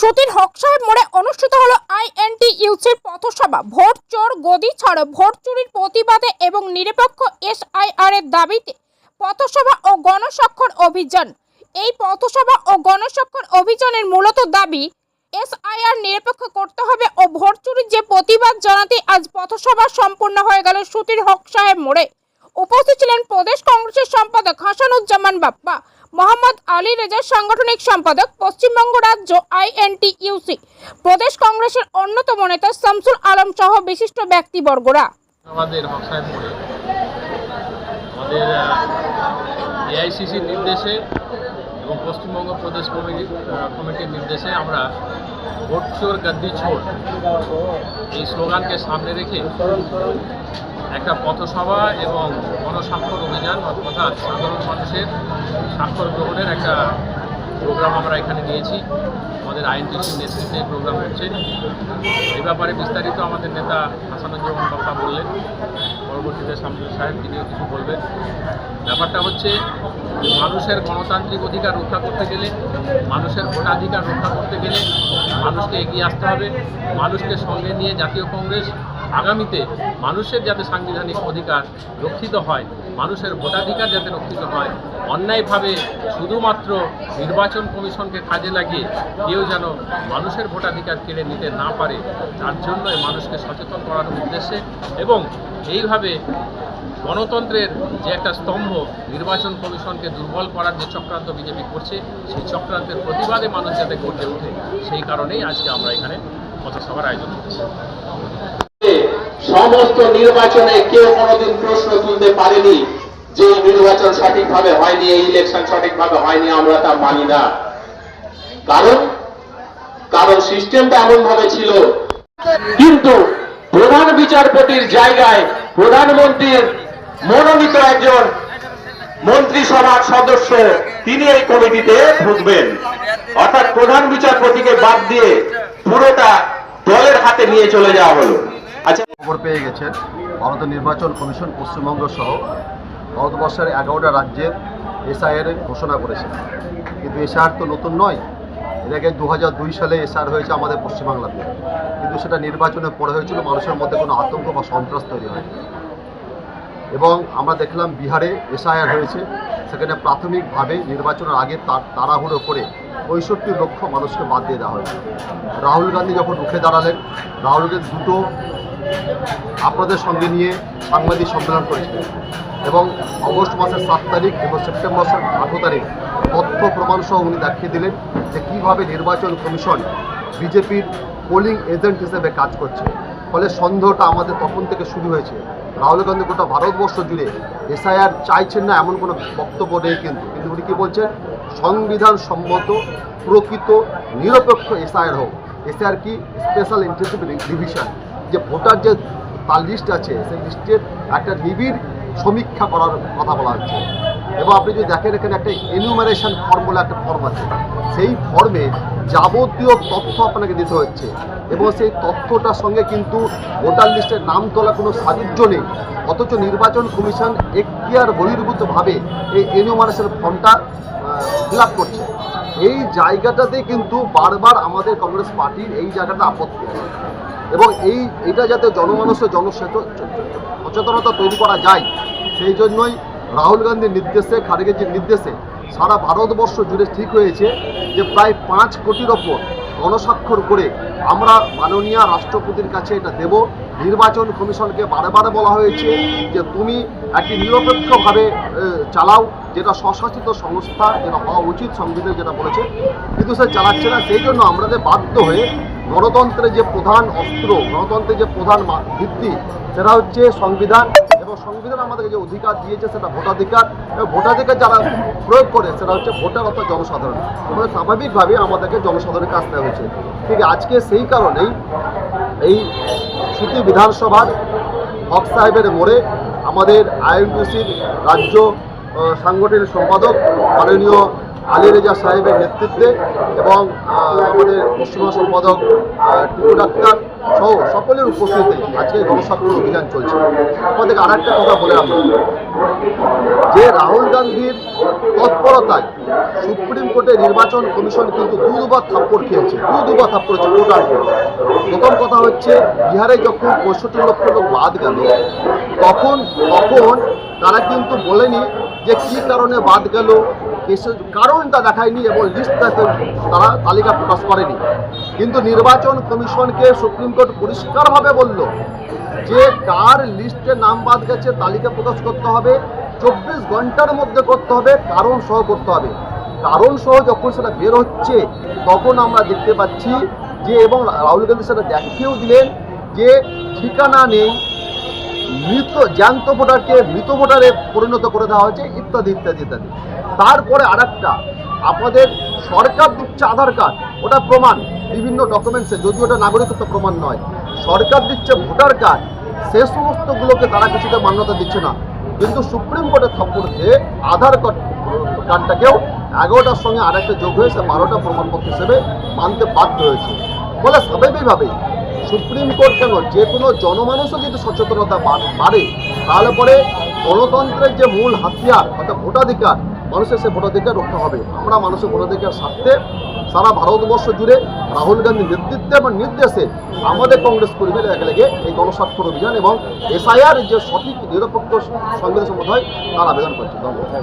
সতীর হক সাহেব মোড়ে অনুষ্ঠিত হলো আইএনটি ইউসির পথসভা। ভোট, চোর, গদি ছাড়ো ভোট চুরির প্রতিবাদে এবং নিরপেক্ষ এসআইআর এর দাবিতে পথসভা ও গণস্বাক্ষর অভিযান। এই পথসভা ও গণস্বাক্ষর অভিযানের মূলত দাবি, এসআইআর নিরপেক্ষ করতে হবে ও ভোট চুরির যে প্রতিবাদ জানাতে আজ পথসভা সম্পূর্ণ হয়ে গেল সুতির হক সাহেব মোড়ে। উপস্থিত ছিলেন প্রদেশ কংগ্রেসের সম্পাদক হাসানুজ্জামান বাপ্পা, মোহাম্মদ আলী রেজার সাংগঠনিক সম্পাদক পশ্চিমবঙ্গ রাজ্য আইএনটিইউসি, প্রদেশ কংগ্রেসের অন্যতম নেতা শামসুল আলম সহ বিশিষ্ট ব্যক্তিবর্গরা। আমাদের আমাদের এআইসিসির নির্দেশে এবং পশ্চিমবঙ্গ প্রদেশ কমিটি কমিটির নির্দেশে আমরা ভোট চোর গদ্দি ছোট এই স্লোগানকে সামনে রেখে একটা পথসভা এবং গণস্বাক্ষর অভিযান অর্থাৎ সাধারণ মানুষের স্বাক্ষর গ্রহণের একটা প্রোগ্রাম আমরা এখানে নিয়েছি। আমাদের আইনটিসির নেতৃত্বে প্রোগ্রাম হচ্ছে। এ ব্যাপারে বিস্তারিত আমাদের নেতা হাসানুজ্জামান বাপ্পা বললেন। পরবর্তীতে শামসুল সাহেব তিনিও কিছু বলবেন। ব্যাপারটা হচ্ছে, মানুষের গণতান্ত্রিক অধিকার রক্ষা করতে গেলে, মানুষের ভোটাধিকার রক্ষা করতে গেলে মানুষকে এগিয়ে আসতে হবে। মানুষকে সঙ্গে নিয়ে জাতীয় কংগ্রেস আগামীতে মানুষের যাতে সাংবিধানিক অধিকার রক্ষিত হয়, মানুষের ভোটাধিকার যাতে রক্ষিত হয়, অন্যায়ভাবে শুধুমাত্র নির্বাচন কমিশনকে কাজে লাগিয়ে কেউ যেন মানুষের ভোটাধিকার কেড়ে নিতে না পারে, তার জন্য এই মানুষকে সচেতন করার উদ্দেশ্যে এবং এইভাবে গণতন্ত্রের যে একটা স্তম্ভ নির্বাচন কমিশনকে দুর্বল করার যে চক্রান্ত বিজেপি করছে, সেই চক্রান্তের প্রতিবাদে মানুষ যাতে গড়ে ওঠে, সেই কারণেই আজকে আমরা এখানে পথসভার আয়োজন করছি। সমস্ত নির্বাচনে কেউ কোনোদিন প্রশ্ন তুলতে পারেনি যে নির্বাচন সঠিকভাবে হয়নি, এই ইলেকশন সঠিকভাবে হয়নি, আমরা তা মানি না। কারণ? কারণ সিস্টেমটা এমন ভাবে ছিল। কিন্তু প্রধান বিচারপতির জায়গায় প্রধানমন্ত্রীর মনোনীত একজন মন্ত্রিসভার সদস্য, তিনি এই কমিটিতে ঢুকবেন। অর্থাৎ প্রধান বিচারপতিকে বাদ দিয়ে পুরোটা দলের হাতে নিয়ে চলে যাওয়া হলো। আচ্ছা। খবর পেয়ে গেছেন ভারতের নির্বাচন কমিশন পশ্চিমবঙ্গ সহ ভারতবর্ষের এগারোটা রাজ্যের এসআইআর ঘোষণা করেছে। কিন্তু এসআইআর তো নতুন নয়, এর আগে দু সালে এসআর হয়েছে আমাদের পশ্চিমবাংলাতে। কিন্তু সেটা নির্বাচনের পরে হয়েছিল, মানুষের মধ্যে কোনো আতঙ্ক বা সন্ত্রাস তৈরি হয় এবং আমরা দেখলাম বিহারে এসআইআর হয়েছে, সেখানে প্রাথমিকভাবে নির্বাচনের আগে তাড়াহুড়ো করে পঁয়ষট্টি লক্ষ মানুষকে বাদ দিয়ে দেওয়া হয়েছে। রাহুল গান্ধী যখন উঠে দাঁড়ালেন রাহুলকে দুটো আপনাদের সঙ্গে নিয়ে সাংবাদিক সম্মেলন করেছিলেন। এবং অগস্ট মাসের সাত তারিখ এবং সেপ্টেম্বর মাসের আঠেরো তারিখ তথ্য প্রমাণ সহ উনি দেখিয়ে দিলেন যে কীভাবে নির্বাচন কমিশন বিজেপির পোলিং এজেন্ট হিসেবে কাজ করছে। ফলে সন্দেহটা আমাদের তখন থেকে শুরু হয়েছে। রাহুল গান্ধী গোটা ভারতবর্ষ জুড়ে এসআইআর চাইছেন না এমন কোনো বক্তব্য নেই কিন্তু। কিন্তু উনি কী বলছেন? সংবিধান সম্মত, প্রকৃত, নিরপেক্ষ এসআইআর হোক। এসআইআর কি স্পেশাল ইন্টেন্সিভ ডিভিশন যে ভোটার যে তার লিস্ট আছে, সেই লিস্টের একটা নিবিড় সমীক্ষা করার কথা বলা হচ্ছে। এবং আপনি যদি দেখেন এখানে একটা এনুমারেশন ফর্ম বলে একটা ফর্ম আছে। সেই ফর্মে যাবতীয় তথ্য আপনাকে দিতে হচ্ছে। এবং সেই তথ্যটার সঙ্গে কিন্তু ভোটার লিস্টের নাম তোলা কোনো সাযুজ্য নেই। অথচ নির্বাচন কমিশন এখতিয়ার বহির্ভূতভাবে এই এনুমারেশন ফর্মটা ফিল করছে। এই জায়গাটাতে কিন্তু বারবার আমাদের কংগ্রেস পার্টির এই জায়গাটা আপত্তি। আছে এবং এই এটা যাতে জনমানুষের জনসচেতনতা তৈরি করা যায়, সেই জন্যই রাহুল গান্ধীর নির্দেশে, খারেগেজির নির্দেশে সারা ভারতবর্ষ জুড়ে ঠিক হয়েছে যে প্রায় পাঁচ কোটির ওপর গণস্বাক্ষর করে আমরা মাননীয় রাষ্ট্রপতির কাছে এটা দেব। নির্বাচন কমিশনকে বারে বলা হয়েছে যে তুমি একটি নিরপেক্ষভাবে চালাও, যেটা স্বশাসিত সংস্থা, যেটা হওয়া উচিত সংবিধান যেটা বলেছে, কিন্তু সে চালাচ্ছে না। সেই জন্য আমাদের বাধ্য হয়ে গণতন্ত্রের যে প্রধান অস্ত্র গণতন্ত্রের যে প্রধান ভিত্তি, সেটা হচ্ছে সংবিধান। এবং সংবিধান আমাদেরকে যে অধিকার দিয়েছে, সেটা ভোটাধিকার। এবং ভোটাধিকার যারা প্রয়োগ করে, সেটা হচ্ছে ভোটার অর্থাৎ জনসাধারণ। মানে স্বাভাবিকভাবে আমাদেরকে জনসাধারণের কাজ দেওয়া হয়েছে। ঠিক আজকে সেই কারণেই এই সুতি বিধানসভার হক সাহেবের মোড়ে আমাদের আইএনটিসির রাজ্য সাংগঠনিক সম্পাদক, মাননীয় আলী রেজা সাহেবের নেতৃত্বে এবং আমাদের পশ্চিমবঙ্গ সম্পাদক টিপু ডাক্তার সহ সকলের উপস্থিতিতে আজকে গণস্বাক্ষর অভিযান চলছে। আমাদের আর একটা কথা বলে আমরা যে রাহুল গান্ধীর তৎপরতায় সুপ্রিম কোর্টে নির্বাচন কমিশন কিন্তু দু দুবার থাপ্পড় খেয়েছে। দু দুবার থাপ্পড় হচ্ছে ভোটার প্রথম কথা হচ্ছে, বিহারে যখন পঁয়ষট্টি লক্ষ লোক বাদ গেল, তখন তখন তারা কিন্তু বলেনি যে কী কারণে বাদ গেল কেসের কারণটা দেখায়নি এবং লিস্ট তারা তালিকা প্রকাশ করেনি। কিন্তু নির্বাচন কমিশনকে সুপ্রিম কোর্ট পরিষ্কারভাবে বলল যে কার লিস্টে নাম বাদ গেছে তালিকা প্রকাশ করতে হবে, চব্বিশ ঘণ্টার মধ্যে করতে হবে, কারণ সহ করতে হবে। কারণ সহ যখন সেটা বের হচ্ছে, তখন আমরা দেখতে পাচ্ছি যে এবং রাহুল গান্ধী সেটা দেখিয়েও দিলেন যে ঠিকানা নেই মৃত জ্যান্ত ভোটারকে মৃত ভোটারে পরিণত করে দেওয়া হয়েছে, ইত্যাদি ইত্যাদি ইত্যাদি। তারপরে আর একটা আপনাদের সরকার দিচ্ছে আধার কার্ড, ওটা প্রমাণ, বিভিন্ন ডকুমেন্টসে যদি ওটা নাগরিকত্ব প্রমাণ নয়। সরকার দিচ্ছে ভোটার কার্ড, সে সমস্তগুলোকে তারা কিছুতে মান্যতা দিচ্ছে না। কিন্তু সুপ্রিম কোর্টের থপ্পড়তে আধার কার্ড, কার্ডটাকেও এগারোটার সঙ্গে আরেকটা যোগ হয়েছে, বারোটা প্রমাণপত্র হিসেবে মানতে বাধ্য হয়েছে। ফলে স্বাভাবিকভাবেই সুপ্রিম কোর্ট কেন যে কোনো জনমানুষও যদি সচেতনতা বাড়ে তাহলে পরে গণতন্ত্রের যে মূল হাতিয়ার অর্থাৎ ভোটাধিকার, মানুষের সে ভোটাধিকার রক্ষা হবে। আমরা মানুষের ভোটাধিকার স্বার্থে সারা ভারতবর্ষ জুড়ে রাহুল গান্ধীর নেতৃত্বে এবং নির্দেশে আমাদের কংগ্রেস কর্মীরা একে লেগে এই গণস্বাক্ষর অভিযান এবং এসআইআর যে সঠিক নিরপেক্ষ সংবিধান সম্মত হয় তার আবেদন করছে। ধন্যবাদ।